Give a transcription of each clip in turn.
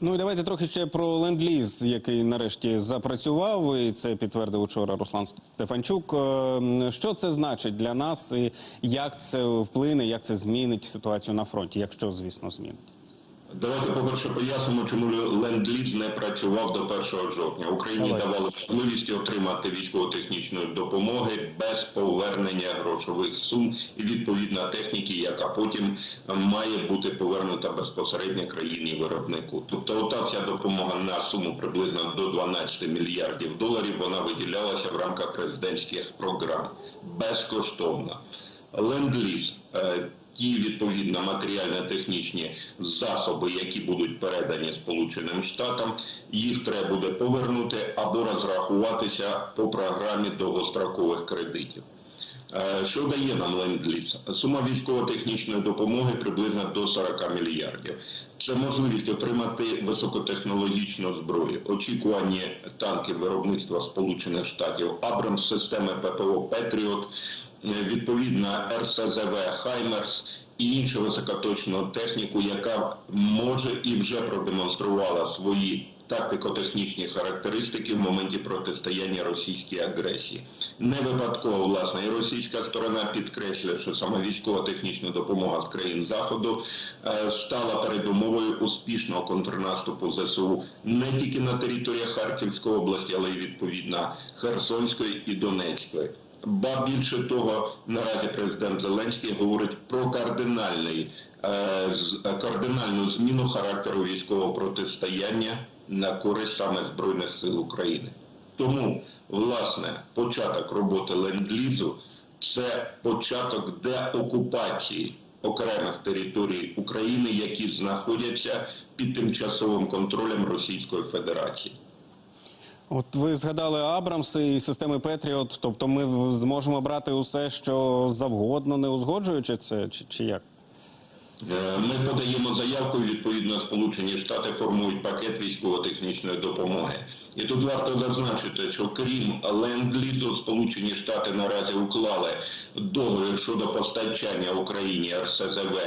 Ну і давайте трохи ще про ленд-ліз, який нарешті запрацював. І це підтвердив учора Руслан Стефанчук. Е, Що це значить для нас, і як це вплине, як це змінить ситуацію на фронті, якщо звісно змінить. Давайте по-перше пояснимо, чому ленд-ліз не працював до 1 жовтня. Україні Давай. давали можливість отримати військово-технічної допомоги без повернення грошових сум і відповідна техніки, яка потім має бути повернута безпосередньо країні виробнику. Тобто, ота вся допомога на суму приблизно до 12 мільярдів доларів вона виділялася в рамках президентських програм безкоштовно. Ленд-ліз. Ті відповідно матеріально-технічні засоби, які будуть передані Сполученим Штатам, їх треба буде повернути або розрахуватися по програмі довгострокових кредитів. Е, Що дає нам ленд-ліз? Сума військово-технічної допомоги приблизно до 40 мільярдів. Це можливість отримати високотехнологічну зброю, очікувані танки виробництва Сполучених Штатів, Абрамс системи ППО Петріот, відповідно РСЗВ Хаймерс і іншу високоточну техніку, яка може і вже продемонструвала свої тактико-технічні характеристики в моменті протистояння російській агресії. Не випадково власне і російська сторона підкреслює, що саме військово-технічна допомога з країн заходу е, стала передумовою успішного контрнаступу ЗСУ не тільки на території Харківської області, але й відповідно Херсонської і Донецької. Ба більше того, наразі президент Зеленський говорить про кардинальний е, е, кардинальну зміну характеру військового протистояння на користь саме збройних сил України. Тому, власне, початок роботи ленд-лізу – це початок деокупації окремих територій України, які знаходяться під тимчасовим контролем Російської Федерації. От ви згадали Абрамси і системи Петріот, тобто ми зможемо брати усе, що завгодно, не узгоджуючи це, чи, чи як? Е, Ми подаємо заявку, відповідно, Сполучені Штати формують пакет військово-технічної допомоги. І тут варто зазначити, що крім ленд-лізу, Сполучені Штати наразі уклали договір щодо постачання Україні РСЗВ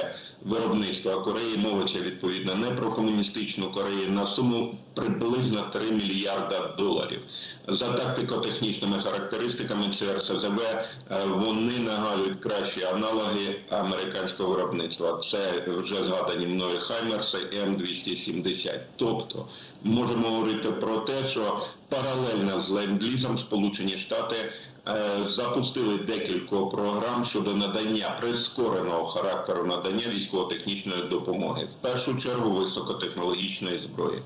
виробництва Кореї. Мовиться відповідно не про комуністичну Корею на суму приблизно 3 мільярда доларів. За тактико-технічними характеристиками ці РСЗВ е, вони нагадують кращі аналоги американського виробництва. Це вже згадані мною Хаймерси і М270. Тобто можемо говорити про те, що паралельно з ленд-лізом Сполучені Штати е, запустили декілька програм щодо надання прискореного характеру надання військово-технічної допомоги, в першу чергу високотехнологічної зброї.